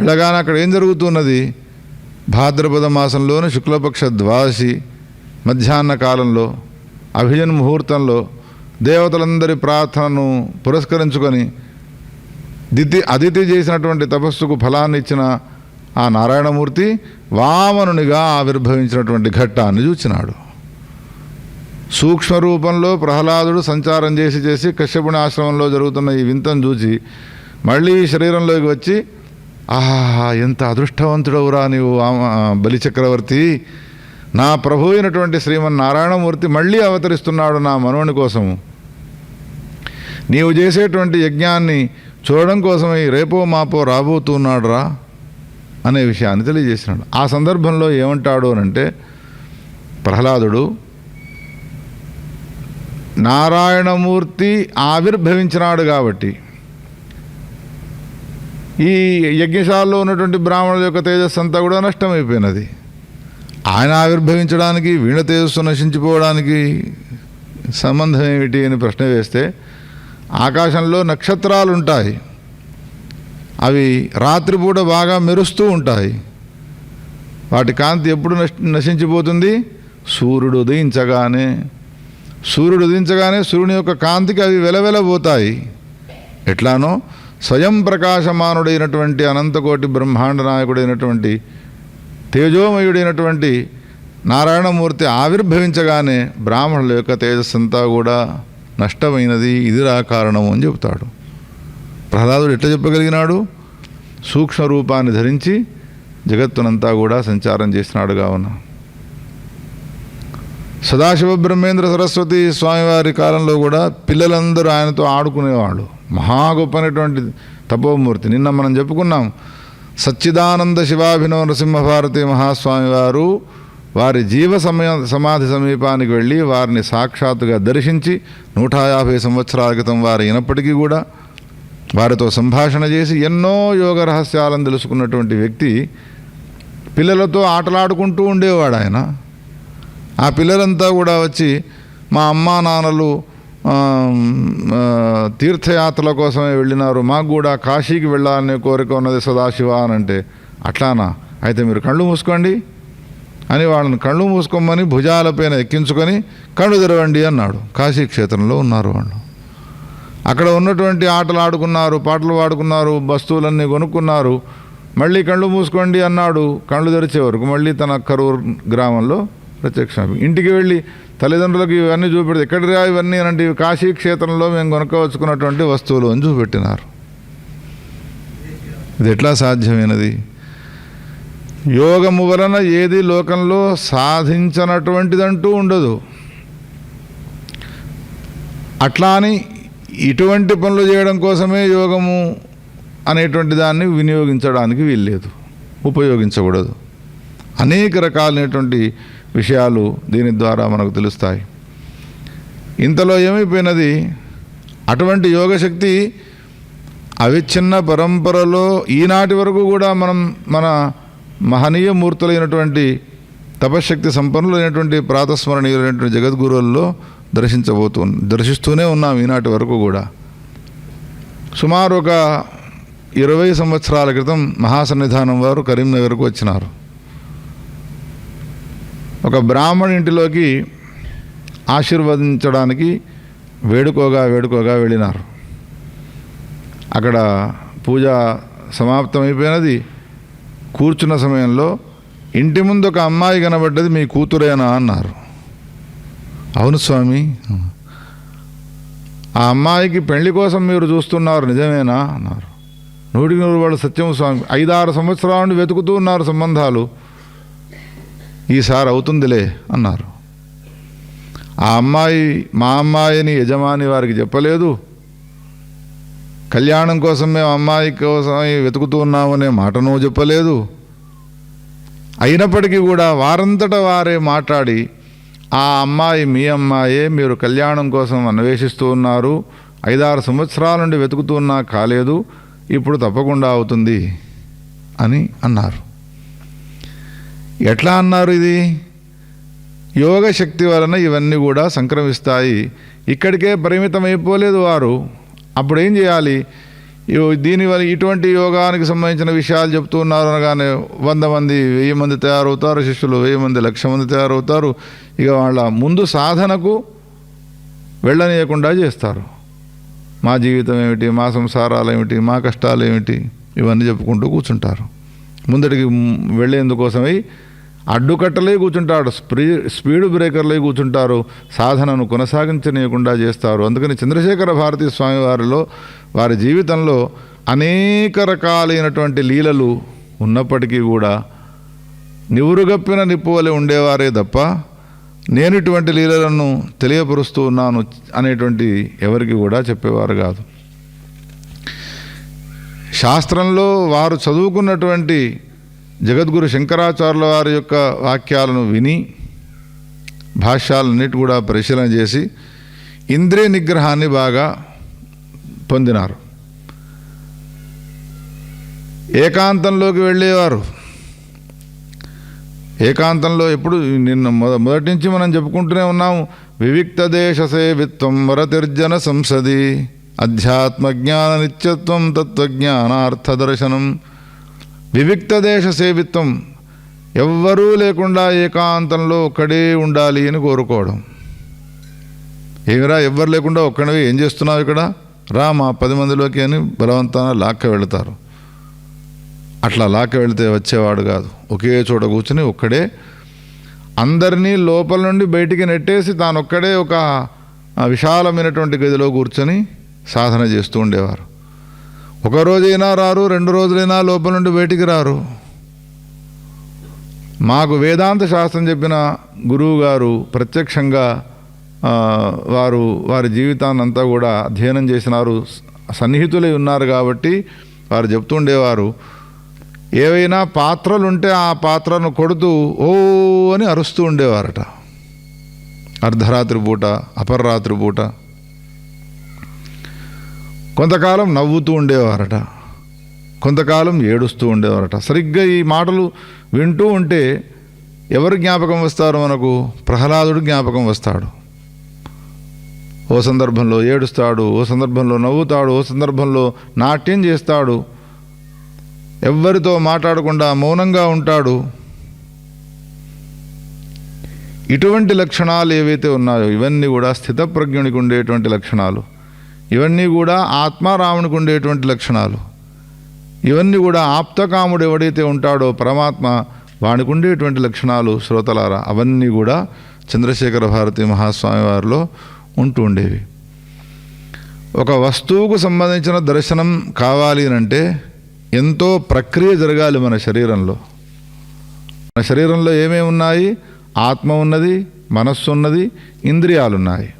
వెళ్ళగానే అక్కడ ఏం జరుగుతున్నది? భాద్రపద మాసంలోని శుక్లపక్ష ద్వాదశి మధ్యాహ్న కాలంలో అభిజన్ ముహూర్తంలో దేవతలందరి ప్రార్థనను పురస్కరించుకొని దితి అదితి చేసినటువంటి తపస్సుకు ఫలాన్ని ఇచ్చిన ఆ నారాయణమూర్తి వామనునిగా ఆవిర్భవించినటువంటి ఘట్టాన్ని చూచినాడు. సూక్ష్మ రూపంలో ప్రహ్లాదుడు సంచారం చేసి చేసి కశ్యపుని ఆశ్రమంలో జరుగుతున్న ఈ వింతను చూచి మళ్ళీ శరీరంలోకి వచ్చి ఆహా ఎంత అదృష్టవంతుడవురా నీవు బలిచక్రవర్తి. నా ప్రభు అయినటువంటి శ్రీమన్నారాయణమూర్తి మళ్ళీ అవతరిస్తున్నాడు నా మనోని కోసము. నీవు చేసేటువంటి యజ్ఞాన్ని చూడడం కోసమై రేపో మాపో రాబోతున్నాడు రా అనే విషయాన్ని తెలియజేసినాడు. ఆ సందర్భంలో ఏమంటాడు అనంటే ప్రహ్లాదుడు నారాయణమూర్తి ఆవిర్భవించినాడు కాబట్టి ఈ యజ్ఞశాలలో ఉన్నటువంటి బ్రాహ్మణుల యొక్క తేజస్సు అంతా కూడా నష్టమైపోయినది. ఆయన ఆవిర్భవించడానికి వీణ తేజస్సు నశించిపోవడానికి సంబంధం ఏమిటి అని ప్రశ్న వేస్తే ఆకాశంలో నక్షత్రాలు ఉంటాయి. అవి రాత్రిపూట బాగా మెరుస్తూ ఉంటాయి. వాటి కాంతి ఎప్పుడు నశించిపోతుంది? సూర్యుడు ఉదయించగానే. సూర్యుడు ఉదయించగానే సూర్యుని యొక్క కాంతికి అవి వెలవెలబోతాయి. ఎట్లానో స్వయం ప్రకాశమానుడైనటువంటి అనంతకోటి బ్రహ్మాండ నాయకుడైనటువంటి తేజోమయుడైనటువంటి నారాయణమూర్తి ఆవిర్భవించగానే బ్రాహ్మణుల యొక్క తేజస్సు అంతా కూడా నష్టమైనది. ఇదిరా కారణం అని చెబుతాడు. ప్రహ్లాదుడు ఎట్లా చెప్పగలిగినాడు? సూక్ష్మ రూపాన్ని ధరించి జగత్తునంతా కూడా సంచారం చేసినాడు కావున. సదాశివ బ్రహ్మేంద్ర సరస్వతి స్వామివారి కాలంలో కూడా పిల్లలందరూ ఆయనతో ఆడుకునేవాళ్ళు. మహా గొప్పనటువంటి తపోమూర్తి నిన్న మనం చెప్పుకున్నాం సచ్చిదానంద శివాభినవ నరసింహభారతి మహాస్వామి వారు వారి జీవ సమయ సమాధి సమీపానికి వెళ్ళి వారిని సాక్షాత్తుగా దర్శించి నూట యాభై సంవత్సరాల క్రితం వారు అయినప్పటికీ కూడా వారితో సంభాషణ చేసి ఎన్నో యోగ రహస్యాలను తెలుసుకున్నటువంటి వ్యక్తి పిల్లలతో ఆటలాడుకుంటూ ఉండేవాడు ఆయన. ఆ పిల్లలంతా కూడా వచ్చి మా అమ్మా నాన్నలు తీర్థయాత్రల కోసమే వెళ్ళినారు. మాకు కూడా కాశీకి వెళ్ళాలనే కోరిక ఉన్నది సదాశివ అని అంటే అట్లానా? అయితే మీరు కళ్ళు మూసుకోండి అని వాళ్ళని కళ్ళు మూసుకోమని భుజాలపైన ఎక్కించుకొని కళ్ళు తెరవండి అన్నాడు. కాశీ క్షేత్రంలో ఉన్నారు వాళ్ళు. అక్కడ ఉన్నటువంటి ఆటలు ఆడుకున్నారు పాటలు పాడుకున్నారు వస్తువులన్నీ కొనుక్కున్నారు. మళ్ళీ కళ్ళు మూసుకోండి అన్నాడు. కళ్ళు తెరిచే వరకు మళ్ళీ తన కరూర్ గ్రామంలో ప్రత్యక్ష ఇంటికి వెళ్ళి తల్లిదండ్రులకు ఇవన్నీ చూపెడితే ఎక్కడిరా ఇవన్నీ అంటే ఇవి కాశీ క్షేత్రంలో మేము కొనుక్కోవచ్చుకున్నటువంటి వస్తువులు అని చూపెట్టినారు. ఇది ఎట్లా సాధ్యమైనది? యోగము వలన ఏది లోకంలో సాధించనటువంటిదంటూ ఉండదు. అట్లా అని ఇటువంటి పనులు చేయడం కోసమే యోగము అనేటువంటి దాన్ని వినియోగించడానికి వీల్లేదు. ఉపయోగించకూడదు. అనేక రకాలైనటువంటి విషయాలు దీని ద్వారా మనకు తెలుస్తాయి. ఇంతలో ఏమైపోయినది? అటువంటి యోగశక్తి అవిచ్ఛిన్న పరంపరలో ఈనాటి వరకు కూడా మనం మన మహనీయ మూర్తులైనటువంటి తపశ్శక్తి సంపన్నులైనటువంటి ప్రాతస్మరణీయులైనటువంటి జగద్గురువుల్లో దర్శించబోతు దర్శిస్తూనే ఉన్నాం ఈనాటి వరకు కూడా. సుమారు ఒక ఇరవై సంవత్సరాల క్రితం మహాసన్నిధానం వారు కరీంనగర్కు వచ్చినారు. ఒక బ్రాహ్మణ ఇంటిలోకి ఆశీర్వదించడానికి వేడుకోగా వేడుకోగా వెళ్ళినారు. అక్కడ పూజ సమాప్తమైపోయినది. కూర్చున్న సమయంలో ఇంటి ముందు ఒక అమ్మాయి కనబడ్డది మీ కూతురేనా? అన్నారు. అవును స్వామి. ఆ అమ్మాయికి పెళ్ళి కోసం మీరు చూస్తున్నారు నిజమేనా? అన్నారు. నూటికి నూరు వాళ్ళు సత్యం స్వామి. ఐదారు సంవత్సరాల నుండి వెతుకుతూ ఉన్నారు సంబంధాలు. ఈసారి అవుతుందిలే అన్నారు. ఆ అమ్మాయి మా అమ్మాయిని యజమాని వారికి చెప్పలేదు. కళ్యాణం కోసం మేము అమ్మాయి కోసం వెతుకుతూ ఉన్నామనే మాటను చెప్పలేదు. అయినప్పటికీ కూడా వారంతట వారే మాట్లాడి ఆ అమ్మాయి మీ అమ్మాయే మీరు కళ్యాణం కోసం అన్వేషిస్తూ ఉన్నారు ఐదారు సంవత్సరాల నుండి వెతుకుతూ ఉన్నా కాలేదు ఇప్పుడు తప్పకుండా అవుతుంది అని అన్నారు. ఎట్లా అన్నారు ఇది? యోగ శక్తి వలన ఇవన్నీ కూడా సంక్రమిస్తాయి. ఇక్కడికే పరిమితం అయిపోలేదు వారు. అప్పుడు ఏం చేయాలి దీనివల్ల ఇటువంటి యోగానికి సంబంధించిన విషయాలు చెప్తూ ఉన్నారు అనగానే వంద మంది వెయ్యి మంది తయారవుతారు శిష్యులు వెయ్యి మంది లక్ష మంది తయారవుతారు. ఇక వాళ్ళ ముందు సాధనకు వెళ్ళనీయకుండా చేస్తారు. మా జీవితం ఏమిటి? మా సంసారాలు ఏమిటి? మా కష్టాలు ఏమిటి? ఇవన్నీ చెప్పుకుంటూ కూర్చుంటారు. ముందటికి వెళ్ళేందుకోసమై అడ్డుకట్టలే కూర్చుంటాడు స్ప్రీ స్పీడ్ బ్రేకర్లే కూర్చుంటారు సాధనను కొనసాగించనీయకుండా చేస్తారు. అందుకని చంద్రశేఖర భారతి స్వామి వారిలో వారి జీవితంలో అనేక రకాలైనటువంటి లీలలు ఉన్నప్పటికీ కూడా నివురుగప్పిన నిప్పు వలె ఉండేవారే తప్ప నేను ఇటువంటి లీలలను తెలియపరుస్తూ ఉన్నాను అనేటువంటి ఎవరికి కూడా చెప్పేవారు కాదు. శాస్త్రంలో వారు చదువుకున్నటువంటి జగద్గురు శంకరాచార్యుల వారి యొక్క వాక్యాలను విని భాష్యాలన్నిటి కూడా పరిశీలన చేసి ఇంద్రియ నిగ్రహాన్ని బాగా పొందినారు. ఏకాంతంలోకి వెళ్ళేవారు. ఏకాంతంలో ఎప్పుడు నిన్న మొద మొదటి నుంచి మనం చెప్పుకుంటూనే ఉన్నాము వివిక్త దేశ సేవిత్వం వరతిర్జన సంసది అధ్యాత్మ జ్ఞాన నిత్యత్వం తత్వజ్ఞానార్థదర్శనం వివిక్త దేశ సేవిత్వం ఎవ్వరూ లేకుండా ఏకాంతంలో ఒక్కడే ఉండాలి అని కోరుకోవడం. ఏమిరా ఎవ్వరు లేకుండా ఒక్కడివి ఏం చేస్తున్నావు ఇక్కడ? రా మా పది మందిలోకి అని బలవంతాన లాక్క వెళతారు. అట్లా లాక్క వెళితే వచ్చేవాడు కాదు. ఒకే చోట కూర్చుని ఒక్కడే అందరినీ లోపల నుండి బయటికి నెట్టేసి తాను ఒక్కడే ఒక విశాలమైనటువంటి గదిలో కూర్చొని సాధన చేస్తూ ఉండేవారు. ఒక రోజైనా రారు రెండు రోజులైనా లోపల నుండి బయటికి రారు. మాకు వేదాంత శాస్త్రం చెప్పిన గురువు గారు ప్రత్యక్షంగా వారు వారి జీవితాన్నంతా కూడా అధ్యయనం చేసినారు. సన్నిహితులై ఉన్నారు కాబట్టి వారు చెప్తుండేవారు ఏవైనా పాత్రలుంటే ఆ పాత్రను కొడుతూ ఓ అని అరుస్తూ ఉండేవారట. అర్ధరాత్రి పూట అపర్రాత్రి పూట కొంతకాలం నవ్వుతూ ఉండేవారట. కొంతకాలం ఏడుస్తూ ఉండేవారట. సరిగ్గా ఈ మాటలు వింటూ ఉంటే ఎవరు జ్ఞాపకం వస్తారు మనకు? ప్రహ్లాదుడు జ్ఞాపకం వస్తాడు. ఓ సందర్భంలో ఏడుస్తాడు ఓ సందర్భంలో నవ్వుతాడు ఓ సందర్భంలో నాట్యం చేస్తాడు. ఎవ్వరితో మాట్లాడకుండా మౌనంగా ఉంటాడు. ఇటువంటి లక్షణాలు ఏవైతే ఉన్నాయో ఇవన్నీ కూడా స్థితప్రజ్ఞునికి ఉండేటువంటి లక్షణాలు. ఇవన్నీ కూడా ఆత్మారామునికి ఉండేటువంటి లక్షణాలు. ఇవన్నీ కూడా ఆప్తకాముడు ఎవడైతే ఉంటాడో పరమాత్మ వానికి ఉండేటువంటి లక్షణాలు శ్రోతలారా అవన్నీ కూడా చంద్రశేఖర భారతి మహాస్వామి వారిలో ఉంటూ ఉండేవి. ఒక వస్తువుకు సంబంధించిన దర్శనం కావాలి అంటే ఎంతో ప్రక్రియ జరగాలి మన శరీరంలో. మన శరీరంలో ఏమేమి ఉన్నాయి ఆత్మ ఉన్నది మనస్సు ఉన్నది ఇంద్రియాలున్నాయి.